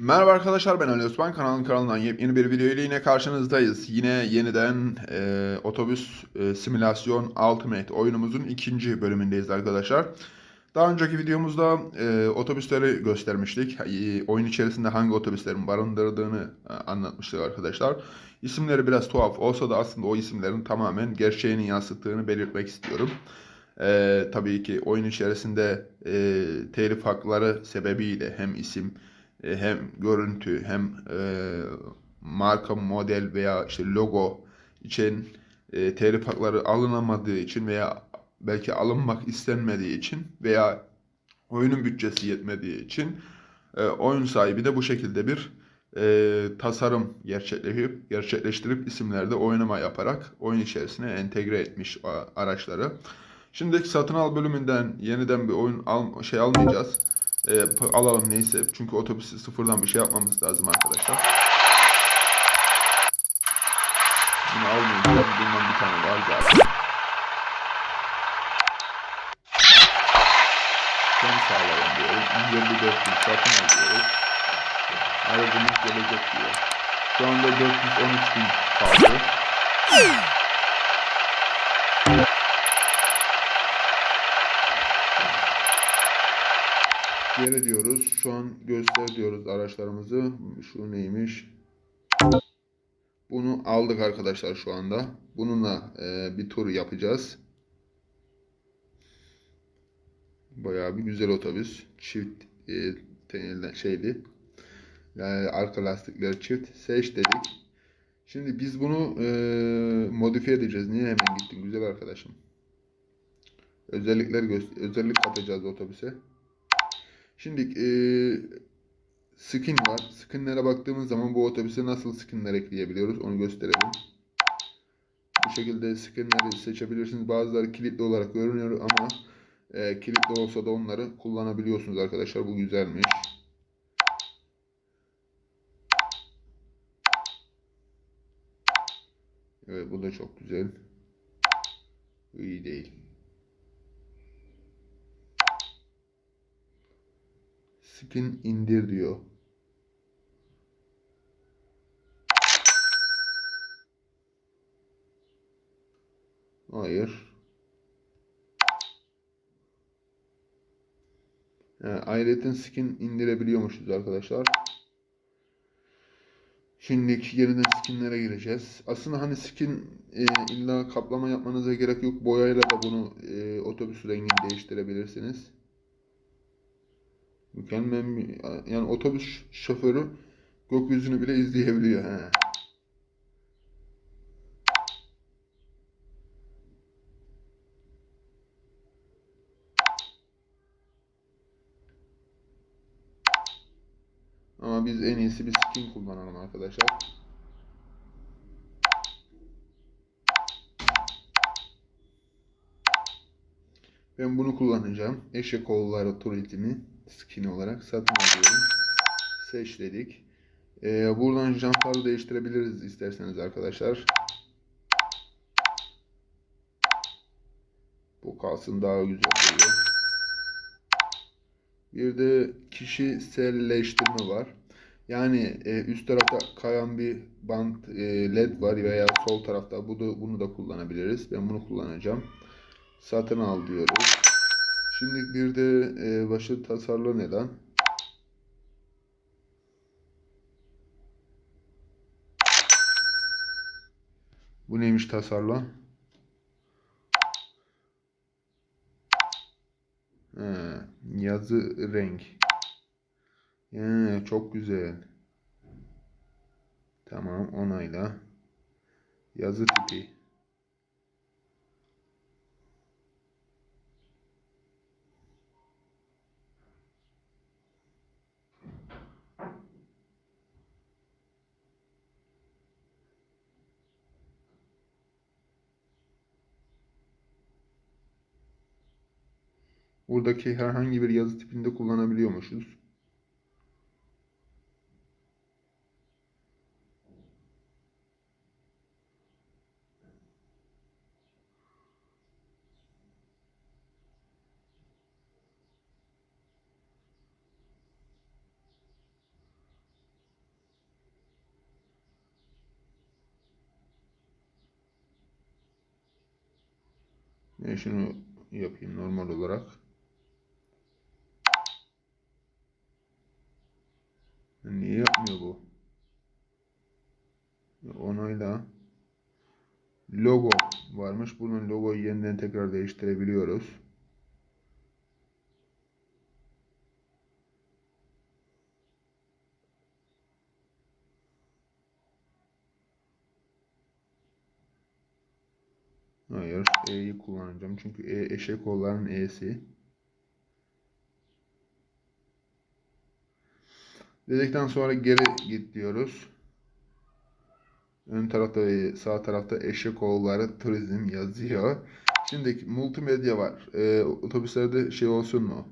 Merhaba arkadaşlar ben Ali Osman kanalın kanalından yepyeni bir video ile yine karşınızdayız. Yine yeniden e, otobüs e, simülasyon Ultimate oyunumuzun ikinci bölümündeyiz arkadaşlar. Daha önceki videomuzda e, otobüsleri göstermiştik. E, oyun içerisinde hangi otobüslerin barındırdığını e, anlatmıştık arkadaşlar. İsimleri biraz tuhaf olsa da aslında o isimlerin tamamen gerçeğini yansıttığını belirtmek istiyorum. E, tabii ki oyun içerisinde e, telif hakları sebebiyle hem isim e, hem görüntü hem e, marka model veya işte logo için e, telif hakları alınamadığı için veya belki alınmak istenmediği için veya oyunun bütçesi yetmediği için e, oyun sahibi de bu şekilde bir e, tasarım gerçekleştirip gerçekleştirip isimlerde oynama yaparak oyun içerisine entegre etmiş araçları. Şimdiki satın al bölümünden yeniden bir oyun al, şey almayacağız. E, alalım neyse. Çünkü otobüsü sıfırdan bir şey yapmamız lazım arkadaşlar. Bunu almayacağım. Bundan bir tane var zaten. Sen sağlayalım diyoruz. 154 bin satın al diyoruz. Aracımız gelecek diyor. Şu anda 413 bin kaldı. Geri diyoruz. Şu an göster diyoruz araçlarımızı. Şu neymiş? Bunu aldık arkadaşlar şu anda. Bununla e, bir tur yapacağız. Bayağı bir güzel otobüs. Çift e, tenilden şeydi. Yani arka lastikleri çift. Seç dedik. Şimdi biz bunu e, modifiye edeceğiz. Niye hemen gittin güzel arkadaşım? Özellikler özellik katacağız otobüse. Şimdi e, skin var. Skinlere baktığımız zaman bu otobüse nasıl skinler ekleyebiliyoruz onu gösterelim. Bu şekilde skinleri seçebilirsiniz. Bazıları kilitli olarak görünüyor ama e, kilitli olsa da onları kullanabiliyorsunuz arkadaşlar. Bu güzelmiş. Evet bu da çok güzel. İyi değil. Skin indir diyor. Hayır. Ayrıca skin indirebiliyormuşuz arkadaşlar. Şimdiki yeniden skinlere gireceğiz. Aslında hani skin e, illa kaplama yapmanıza gerek yok. Boyayla da bunu e, otobüs rengini değiştirebilirsiniz. Mükemmel yani otobüs şoförü gökyüzünü bile izleyebiliyor. He. Ama biz en iyisi bir skin kullanalım arkadaşlar. Ben bunu kullanacağım. Eşek kolları tuvaletimi skin olarak satın alıyorum. Seç dedik. Ee, buradan jantları değiştirebiliriz isterseniz arkadaşlar. Bu kalsın daha güzel oluyor. Bir de kişiselleştirme var. Yani e, üst tarafta kayan bir bant e, led var veya sol tarafta bu da, bunu da kullanabiliriz. Ben bunu kullanacağım. Satın al diyoruz. Şimdi bir de e, başı tasarla neden? Bu neymiş tasarla? He, yazı renk. He, çok güzel. Tamam onayla. Yazı tipi. buradaki herhangi bir yazı tipinde kullanabiliyormuşuz. Ben şunu yapayım normal olarak. Niye yapmıyor bu? Onayla. Logo varmış. Bunun logoyu yeniden tekrar değiştirebiliyoruz. Hayır, E'yi kullanacağım. Çünkü E eşek olanın E'si. Dedikten sonra geri git diyoruz. Ön tarafta ve sağ tarafta eşek oğulları turizm yazıyor. Şimdi multimedya var. Ee, otobüslerde şey olsun mu?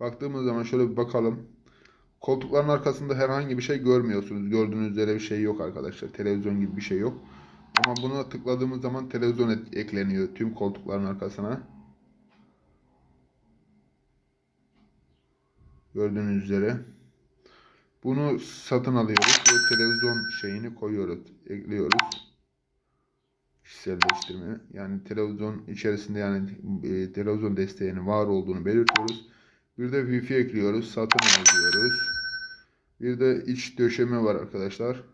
Baktığımız zaman şöyle bir bakalım. Koltukların arkasında herhangi bir şey görmüyorsunuz. Gördüğünüz üzere bir şey yok arkadaşlar. Televizyon gibi bir şey yok. Ama buna tıkladığımız zaman televizyon ekleniyor tüm koltukların arkasına. Gördüğünüz üzere. Bunu satın alıyoruz ve televizyon şeyini koyuyoruz, ekliyoruz. Kişiselleştirme. Yani televizyon içerisinde yani e, televizyon desteğinin var olduğunu belirtiyoruz. Bir de Wi-Fi ekliyoruz, satın al diyoruz. Bir de iç döşeme var arkadaşlar.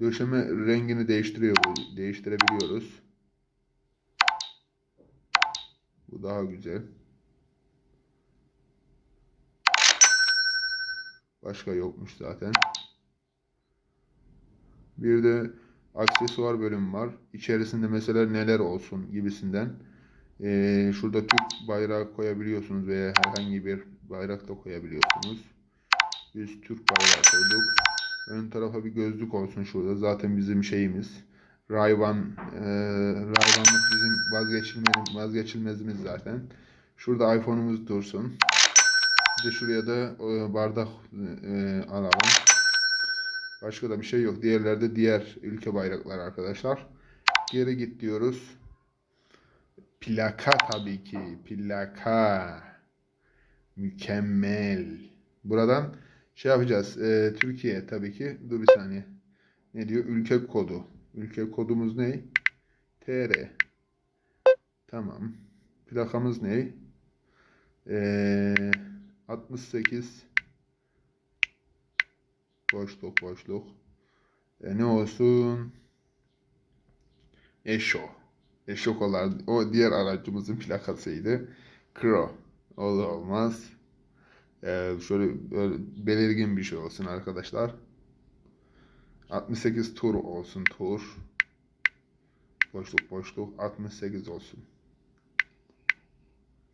Döşeme rengini değiştiriyor. Değiştirebiliyoruz. Bu daha güzel. Başka yokmuş zaten. Bir de aksesuar bölümü var. İçerisinde mesela neler olsun gibisinden. Ee, şurada Türk bayrağı koyabiliyorsunuz veya herhangi bir bayrak da koyabiliyorsunuz. Biz Türk bayrağı koyduk. Ön tarafa bir gözlük olsun şurada. Zaten bizim şeyimiz. Rayvan, e, Rayvanlık bizim vazgeçilmez, vazgeçilmezimiz zaten. Şurada iPhone'umuz dursun. De şuraya da e, bardak e, alalım. Başka da bir şey yok. Diğerlerde diğer ülke bayrakları arkadaşlar. Geri git diyoruz. Plaka tabii ki. Plaka. Mükemmel. Buradan şey yapacağız. E, Türkiye tabii ki. Dur bir saniye. Ne diyor? Ülke kodu. Ülke kodumuz ne? TR. Tamam. Plakamız ne? Eee 68 boşluk boşluk e, ne olsun? Eşo. Eşokolar o diğer aracımızın plakasıydı. Kro. Olur olmaz. E, şöyle belirgin bir şey olsun arkadaşlar. 68 tur olsun tur. Boşluk boşluk 68 olsun.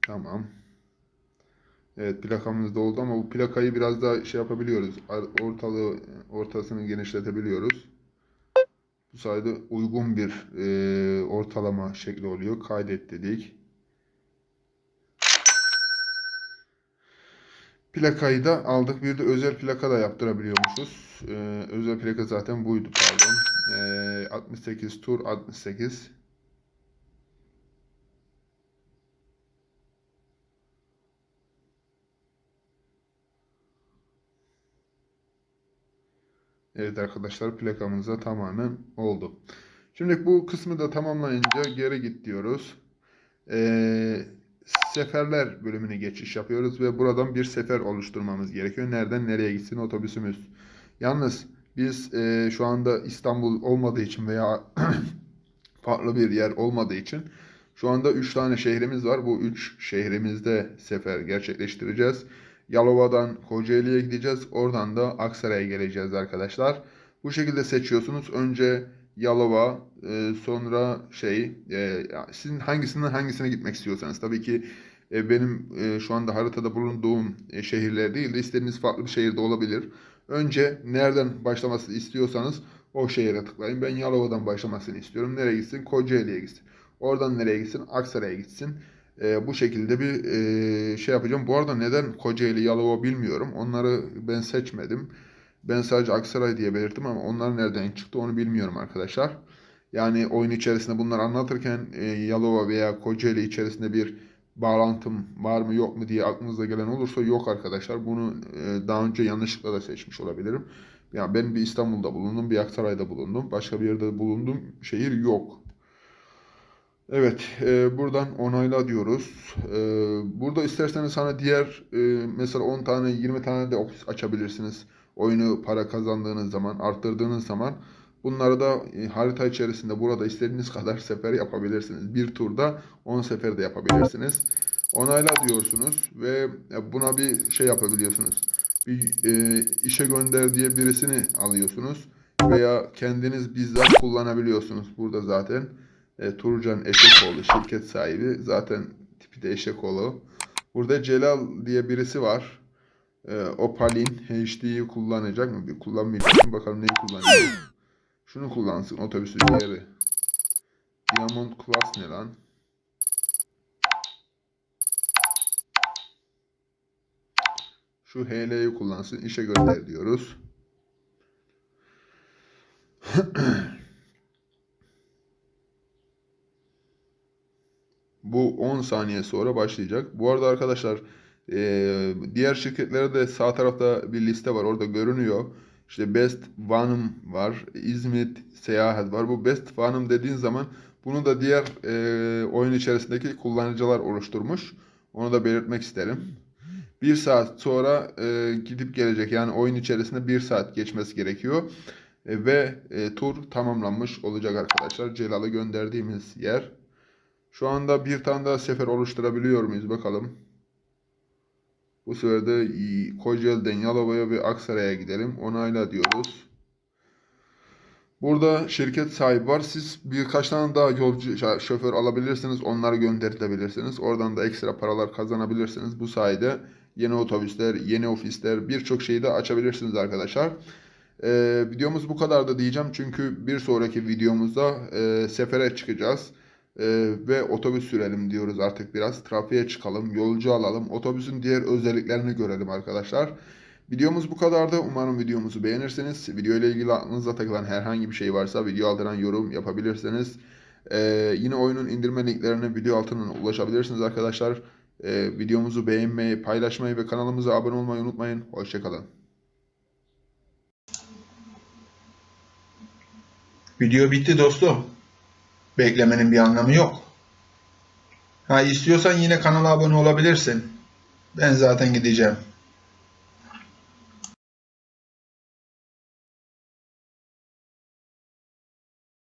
Tamam Evet plakamız da oldu ama bu plakayı biraz daha şey yapabiliyoruz. Ortalığı ortasını genişletebiliyoruz. Bu sayede uygun bir e, ortalama şekli oluyor. Kaydet dedik. Plakayı da aldık. Bir de özel plaka da yaptırabiliyormuşuz. E, özel plaka zaten buydu pardon. E, 68 tur 68. Evet arkadaşlar plakamız da tamamen oldu. Şimdi bu kısmı da tamamlayınca geri git diyoruz. Ee, seferler bölümüne geçiş yapıyoruz ve buradan bir sefer oluşturmamız gerekiyor. Nereden nereye gitsin otobüsümüz. Yalnız biz e, şu anda İstanbul olmadığı için veya farklı bir yer olmadığı için şu anda 3 tane şehrimiz var. Bu 3 şehrimizde sefer gerçekleştireceğiz. Yalova'dan Kocaeli'ye gideceğiz. Oradan da Aksaray'a geleceğiz arkadaşlar. Bu şekilde seçiyorsunuz. Önce Yalova, e, sonra şey, e, sizin hangisinden hangisine gitmek istiyorsanız. Tabii ki e, benim e, şu anda haritada bulunduğum e, şehirler değil de istediğiniz farklı bir şehirde olabilir. Önce nereden başlamasını istiyorsanız o şehire tıklayın. Ben Yalova'dan başlamasını istiyorum. Nereye gitsin? Kocaeli'ye gitsin. Oradan nereye gitsin? Aksaray'a gitsin. E, bu şekilde bir e, şey yapacağım. Bu arada neden Kocaeli, Yalova bilmiyorum. Onları ben seçmedim. Ben sadece Aksaray diye belirttim ama onlar nereden çıktı onu bilmiyorum arkadaşlar. Yani oyun içerisinde bunları anlatırken e, Yalova veya Kocaeli içerisinde bir bağlantım var mı yok mu diye aklınıza gelen olursa yok arkadaşlar. Bunu e, daha önce yanlışlıkla da seçmiş olabilirim. Yani ben bir İstanbul'da bulundum, bir Aksaray'da bulundum. Başka bir yerde bulundum. Şehir yok. Evet, e, buradan onayla diyoruz. E, burada isterseniz sana diğer e, mesela 10 tane 20 tane de ofis açabilirsiniz. Oyunu para kazandığınız zaman, arttırdığınız zaman bunları da e, harita içerisinde burada istediğiniz kadar sefer yapabilirsiniz. Bir turda 10 sefer de yapabilirsiniz. Onayla diyorsunuz ve e, buna bir şey yapabiliyorsunuz. Bir e, işe gönder diye birisini alıyorsunuz veya kendiniz bizzat kullanabiliyorsunuz burada zaten. E, Turcan Eşekoğlu şirket sahibi. Zaten tipi de Eşekoğlu. Burada Celal diye birisi var. E, Opalin HD'yi kullanacak mı? Bir kullanmayacak mı? Bakalım neyi kullanacak. Şunu kullansın otobüsü diğeri. Diamond Class ne lan? Şu HL'yi kullansın. işe gönder diyoruz. Bu 10 saniye sonra başlayacak. Bu arada arkadaşlar eee, diğer şirketlerde de sağ tarafta bir liste var. Orada görünüyor. İşte Best Vanım var. İzmit Seyahat var. Bu Best Vanım dediğin zaman bunu da diğer eee, oyun içerisindeki kullanıcılar oluşturmuş. Onu da belirtmek isterim. Bir saat sonra eee, gidip gelecek. Yani oyun içerisinde bir saat geçmesi gerekiyor. E, ve e, tur tamamlanmış olacak arkadaşlar. Celal'ı gönderdiğimiz yer. Şu anda bir tane daha sefer oluşturabiliyor muyuz bakalım. Bu sefer de Kocaeli'den Yalova'ya ve Aksaray'a gidelim. Onayla diyoruz. Burada şirket sahibi var. Siz birkaç tane daha yolcu şoför alabilirsiniz. Onları gönderebilirsiniz. Oradan da ekstra paralar kazanabilirsiniz. Bu sayede yeni otobüsler, yeni ofisler birçok şeyi de açabilirsiniz arkadaşlar. Ee, videomuz bu kadar da diyeceğim. Çünkü bir sonraki videomuzda e, sefere çıkacağız. Ee, ve otobüs sürelim diyoruz artık biraz. Trafiğe çıkalım, yolcu alalım. Otobüsün diğer özelliklerini görelim arkadaşlar. Videomuz bu kadardı. Umarım videomuzu beğenirsiniz. Video ile ilgili aklınıza takılan herhangi bir şey varsa video altından yorum yapabilirsiniz. Ee, yine oyunun indirme linklerine video altından ulaşabilirsiniz arkadaşlar. Ee, videomuzu beğenmeyi, paylaşmayı ve kanalımıza abone olmayı unutmayın. Hoşçakalın. Video bitti dostum. Beklemenin bir anlamı yok. Ha istiyorsan yine kanala abone olabilirsin. Ben zaten gideceğim.